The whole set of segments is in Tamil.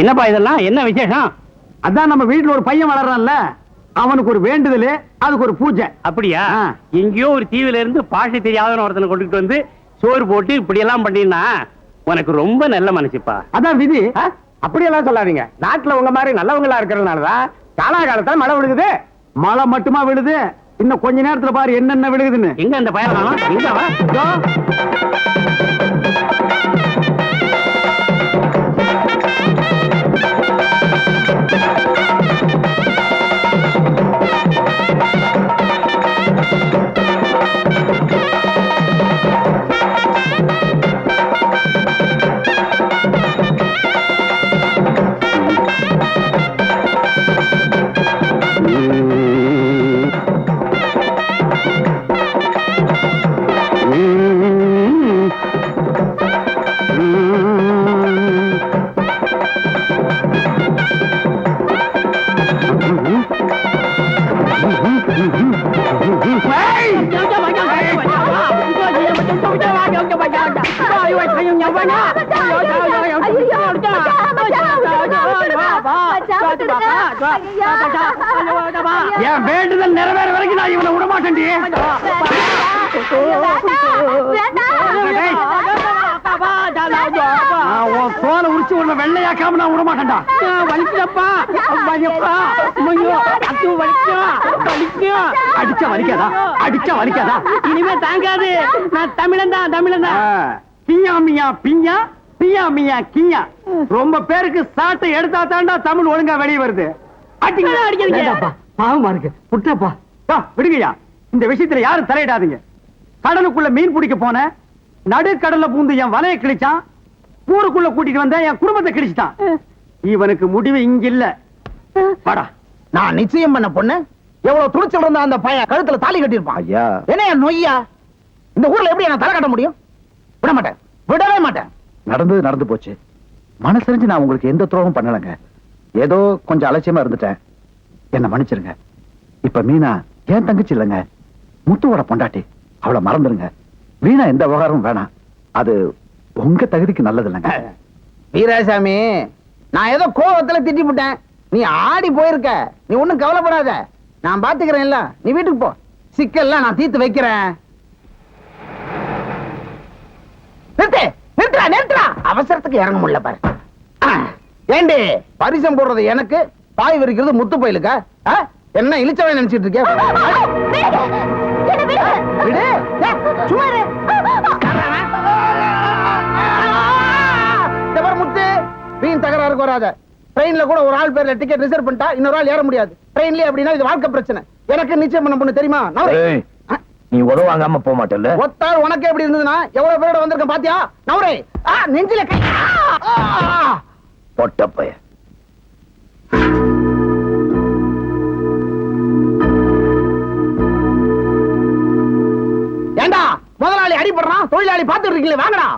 என்னப்பா இதெல்லாம்? என்ன விசேஷம்? அதான் நம்ம வீட்டுல ஒரு பையன் வளர்றான்ல. அவனுக்கு ஒரு வேண்டுதல் அதுக்கு ஒரு பூஜை. அப்படியா. எங்கேயோ ஒரு தீவுல இருந்து பாஷை தெரியாதவன ஒருத்தனை கொண்டுட்டு வந்து சோறு போட்டு இப்படி எல்லாம் பண்ணினா உனக்கு ரொம்ப நல்ல மனசுப்பா. அதான் விதி. அப்படியெல்லாம் சொல்லாதீங்க. நாட்டுல உங்க மாதிரி நல்லவங்களா இருக்கிறதுனாலதான் காலாகாலத்துல மழை விழுகுது. மழை மட்டுமா விழுது? இன்னும் கொஞ்ச நேரத்துல பாரு என்னென்ன விழுகுதுன்னு. எங்க அந்த பயணம் எங்க என் வேண்டுதல் நிறைவேற வரைக்கும் நான் இவனை விட மாட்டேன்டி. நான் உன் தோலை உரிச்சு உன்னை வெள்ளையாக்காம நான் விட மாட்டேன்டா. வலிக்குதப்பா வலிப்பா ஐயோ அத்து வலிக்கும் வலிக்கும் அடிச்சா வலிக்காதா? அடிச்சா வலிக்காதா? இனிமே தாங்காது. நான் தமிழன் தான் தமிழன் தான். கியா மியா பியா பியா மியா கியா. ரொம்ப பேருக்கு சாட்டை எடுத்தா தாண்டா தமிழ் ஒழுங்கா வெளியே வருது. பாவமா இருக்கு. புட்டப்பா யா, விடுங்கய்யா. இந்த விஷயத்துல யாரும் தலையிடாதீங்க. கடலுக்குள்ள மீன் பிடிக்க போன நடுக்கடல்ல பூந்து என் வலைய கிழிச்சான் ஊருக்குள்ள கூட்டிட்டு வந்த என் குடும்பத்தை கிழிச்சிட்டான். இவனுக்கு முடிவு இங்க இல்ல வாடா. நான் நிச்சயம் பண்ண பொண்ணு எவ்வளவு துணிச்சல் இருந்தா அந்த பையன் கழுத்துல தாலி கட்டியிருப்பான். ஐயா. என்ன என் நொய்யா? இந்த ஊர்ல எப்படி நான் தலை கட்ட முடியும்? விட மாட்டேன். விடவே மாட்டேன். நடந்தது நடந்து போச்சு. மனசறிஞ்சு நான் உங்களுக்கு எந்த துரோகம் பண்ணலைங்க. ஏதோ கொஞ்சம் அலட்சியமா இருந்துட்டேன். என்ன மன்னிச்சிருங்க. இப்ப மீனா ஏன் தங்கச்சி இல்லைங்க? முத்துவோட பொண்டாட்டி. அவளை மறந்துருங்க. வீணா எந்த விவகாரமும் வேணாம். அது உங்க தகுதிக்கு நல்லது இல்லைங்க வீராசாமி நான் ஏதோ கோவத்துல திட்டி விட்டேன் நீ ஆடி போயிருக்க. நீ ஒண்ணும் கவலைப்படாத. நான் பாத்துக்கிறேன் இல்ல நீ வீட்டுக்கு போ. சிக்கல்லாம் நான் தீர்த்து வைக்கிறேன். நிறுத்து நிறுத்துறா நிறுத்துறா அவசரத்துக்கு இறங்க முடியல பாரு. ஏண்டி பரிசம் போடுறது எனக்கு பாய் விரிக்கிறது முத்து போயிலுக்கா? என்ன இழிச்சவன் நினைச்சிட்டு இருக்கியா? விடு. ஏய், சும்மா இரு. இந்த பாரு முத்து வீண் தகராறுக்கு வராத ட்ரெயின்ல கூட ஒரு ஆள் பேர்ல டிக்கெட் ரிசர்வ் பண்ணிட்டா இன்னொரு ஆள் ஏற முடியாது. ட்ரெயின்லயே அப்படின்னா இது வாழ்க்கை பிரச்சனை. எனக்கு நிச்சயம் பண்ண பொண்ணு தெரியுமா? நீ உதவ வாங்காம போக மாட்டல்ல? ஒத்தாள் உனக்கு எப்படி இருந்ததுன்னா? எவ்வளவு பேரோட வந்திருக்கேன் பாத்தியா? நவரே! நெஞ்சில கை. பொட்டப்பைய ஏண்டா? முதலாளி அடிபடுறான் தொழிலாளி பாத்துட்டு இருக்கீங்களே வாங்கடா.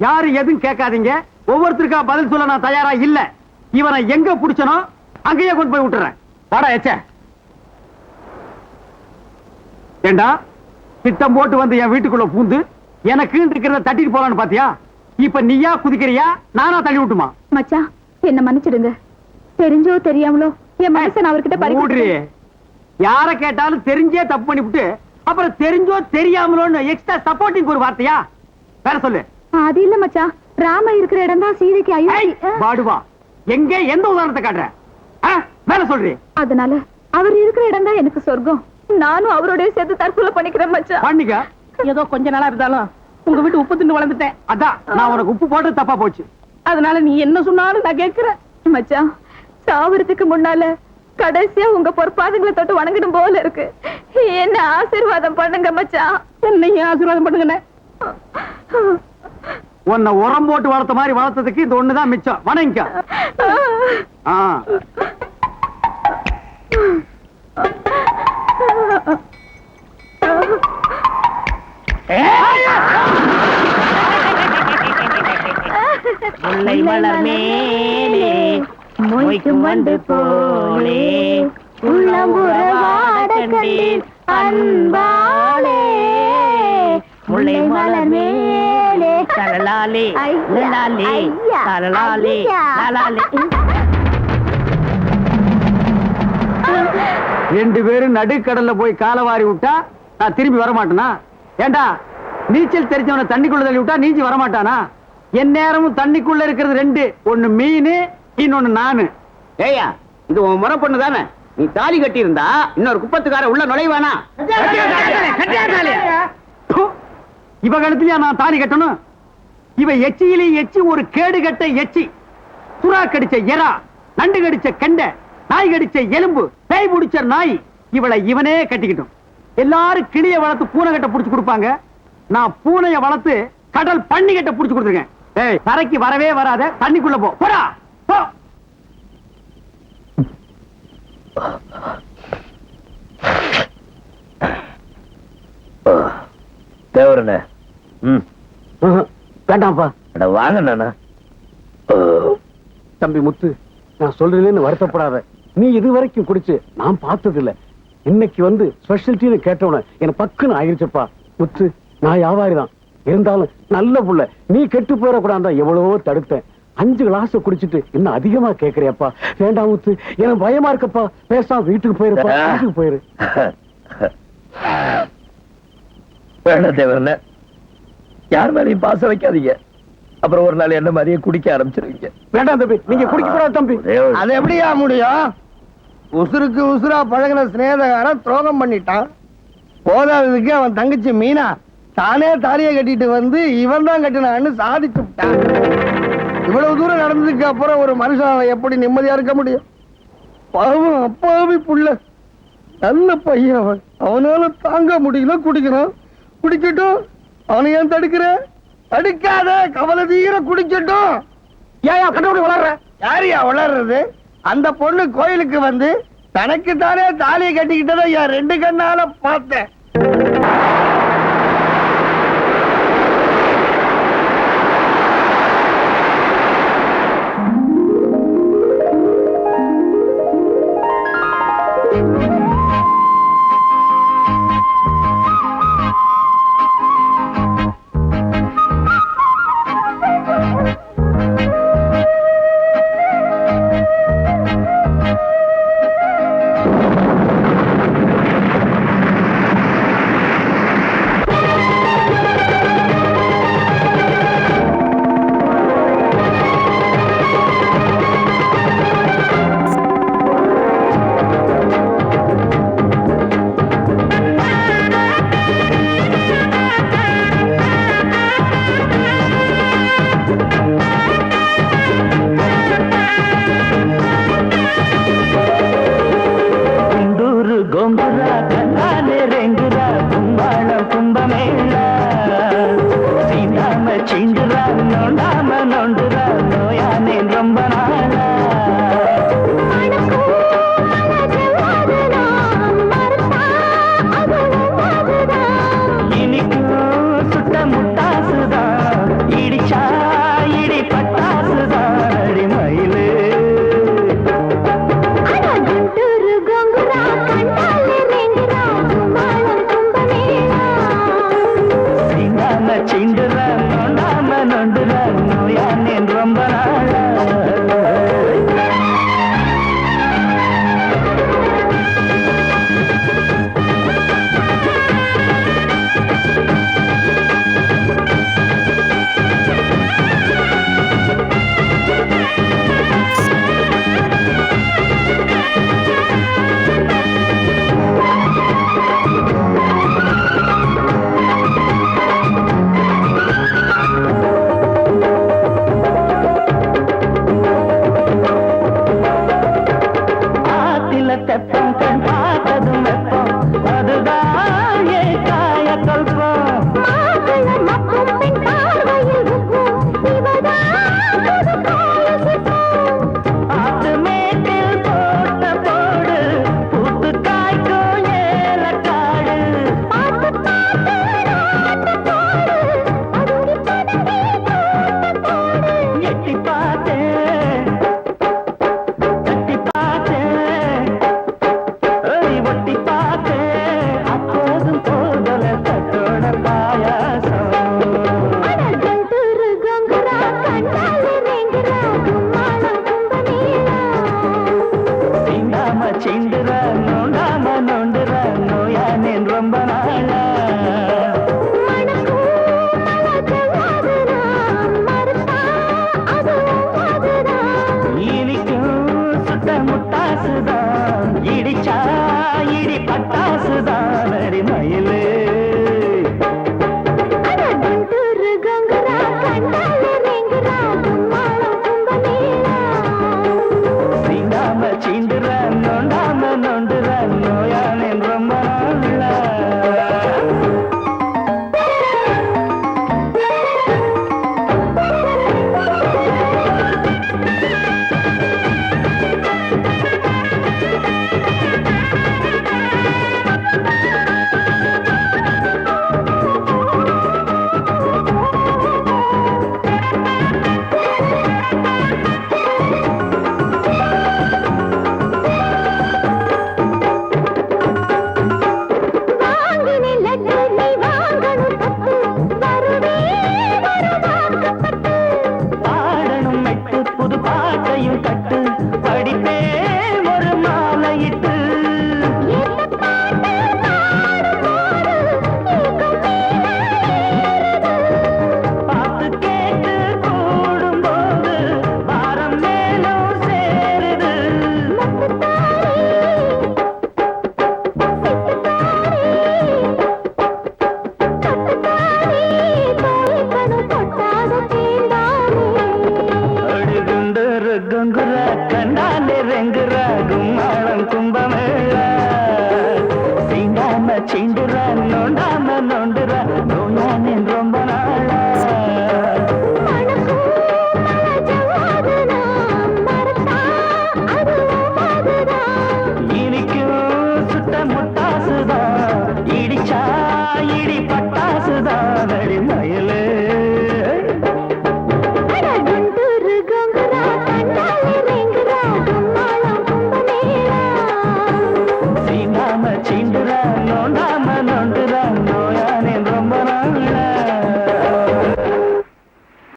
போறீங்க யாரு எதுவும் கேட்காதீங்க. ஒவ்வொருத்தருக்கா பதில் சொல்ல நான் தயாரா இல்ல. இவனை எங்க புடிச்சனோ அங்கேயே கொண்டு போய் விட்டுறேன். வாடா எச்ச. ஏண்டா திட்டம் போட்டு வந்து என் வீட்டுக்குள்ள பூந்து எனக்கு இருக்கிறத தட்டிட்டு போலான்னு பாத்தியா? இப்ப நீயா குதிக்கிறியா? நானா தள்ளி விட்டுமா? மச்சான் என்ன மன்னிச்சிடுங்க. தெரிஞ்சோ தெரியாமலோ என் மனசை நான் அவர்கிட்ட பறி மூடுறி. யார கேட்டாலும் தெரிஞ்சே தப்பு பண்ணிவிட்டு அப்புறம் தெரிஞ்சோ தெரியாமலோன்னு எக்ஸ்ட்ரா சப்போர்ட்டிங் ஒரு வார்த்தையா? வேற சொல்லு. அது இல்ல மச்சான் ராம இருக்கிற இடம் தான் சீதைக்கு அயோத்தி பாடுவா எங்க எந்த உதாரணத்தை காட்டுற? மேல சொல்றி. அதனால அவர் இருக்கிற இடம் தான் எனக்கு சொர்க்கம். நானும் அவரோட சேர்த்து தற்கொலை பண்ணிக்கிறேன் மச்சான் பண்ணிக்க. ஏதோ கொஞ்ச நாளா இருந்தாலும் உங்க வீட்டு உப்பு தின்னு வளர்ந்துட்டேன். அதான் நான் உனக்கு உப்பு போட்டு தப்பா போச்சு. அதனால நீ என்ன சொன்னாலும் நான் கேட்கிறேன். மச்சான் சாவறதுக்கு முன்னால கடைசியா உங்க பொற்பாதங்களை தொட்டு வணங்கிடும் போல இருக்கு. என்ன ஆசீர்வாதம் பண்ணுங்க மச்சான் என்னையும் ஆசீர்வாதம் பண்ணுங்கண்ணே. உன்னை உரம் போட்டு வளர்த்த மாதிரி வளர்த்ததுக்கு இது ஒண்ணுதான் மிச்சம். வணங்க ஆ. முல்லை மலர் மேலே மொய்க்கும் வண்டு போலே உள்ளம்புறவாட கண்டேன் அன்பாலே முல்லை மலர் மேலே தரலாலே லாலே தரலாலே. லாலே ரெண்டு பேரும் நடுக்கடல்ல போய் காலவாரி விட்டா நான் திரும்பி வர மாட்டேனா ஏண்டா நீச்சல் தெரிஞ்சவன தண்ணிக்குள்ள தள்ளி விட்டா நீஞ்சி வர மாட்டானா என் நேரமும் தண்ணிக்குள்ள இருக்கிறது ரெண்டு ஒண்ணு மீன் இன்னொன்னு நானு. ஏயா இது உன் முறை பொண்ணு தானே? நீ தாலி கட்டி இருந்தா இன்னொரு குப்பத்துக்கார உள்ள நுழைவானா! இவ கழுத்துலயா நான் தாலி கட்டணும்? இவ எச்சியிலே எச்சி ஒரு கேடு கட்ட எச்சி. சுறா கடிச்ச எறா நண்டு கடிச்ச கெண்டை நாய் கடிச்ச எலும்பு பேய் பிடிச்ச நாய் இவளை இவனே கட்டிக்கிட்டோம். எல்லாரும் கிளிய வளர்த்து பூனை கட்ட புடிச்சு கொடுப்பாங்க. நான் பூனைய வளர்த்து கடல் பண்ணி கட்ட புடிச்சு கொடுத்துருக்கேன். ஏய் தரைக்கு வரவே வராத தண்ணிக்குள்ள போ. போடா போ. தேவரண்ணே ம். வேண்டாம்ப்பா அட வாங்கண்ணா தம்பி முத்து நான் சொல்றேன்னு வருத்தப்படாத. நீ இது வரைக்கும் குடிச்சு நான் பார்த்தது இல்ல இன்னைக்கு வந்து ஸ்பெஷல் கேட்டவன எனக்கு பக்குன்னு ஆயிருச்சுப்பா முத்து நான் வியாபாரி தான் இருந்தாலும் நல்ல புள்ள. நீ கெட்டு போயிடக்கூடாது எவ்வளவோ தடுத்தேன். அஞ்சு கிளாஸ் குடிச்சிட்டு இன்னும் அதிகமா கேக்குறியப்பா? வேண்டாம் முத்து எனக்கு பயமா இருக்கப்பா. பேசாம வீட்டுக்கு போயிருப்பா. வீட்டுக்கு போயிரு. வேணாம் தேவரண்ணே. யார் மேலையும் பாசம் வைக்காதீங்க. அப்புறம் ஒரு நாள் என்ன மாதிரியே குடிக்க ஆரம்பிச்சிருவீங்க. வேண்டாம் தம்பி நீங்க குடிக்க கூடாது தம்பி. அது எப்படியா முடியும்? உசுருக்கு உசுரா பழகின சிநேககாரன் துரோகம் பண்ணிட்டான். போதாததுக்கு அவன் தங்கச்சி மீனா. தானே தாலியை கட்டிட்டு வந்து இவன் தான் கட்டினான்னு சாதிச்சு விட்டான். இவ்வளவு தூரம் நடந்ததுக்கு அப்புறம் ஒரு மனுஷன் எப்படி நிம்மதியா இருக்க முடியும்? பாவம் அப்பாவி புள்ள. நல்ல பையன் அவன். அவனால தாங்க முடியல குடிக்கிறான் குடிக்கட்டும். அவனை ஏன் தடுக்கிற? தடுக்காத கவலை தீர குடிச்சிட்டோம். ஏன் கண்டுபிடி வளர்ற? யாரியா வளர்றது? அந்த பொண்ணு கோயிலுக்கு வந்து தனக்கு தானே தாலியை கட்டிக்கிட்டதை என் ரெண்டு கண்ணால பார்த்தேன்.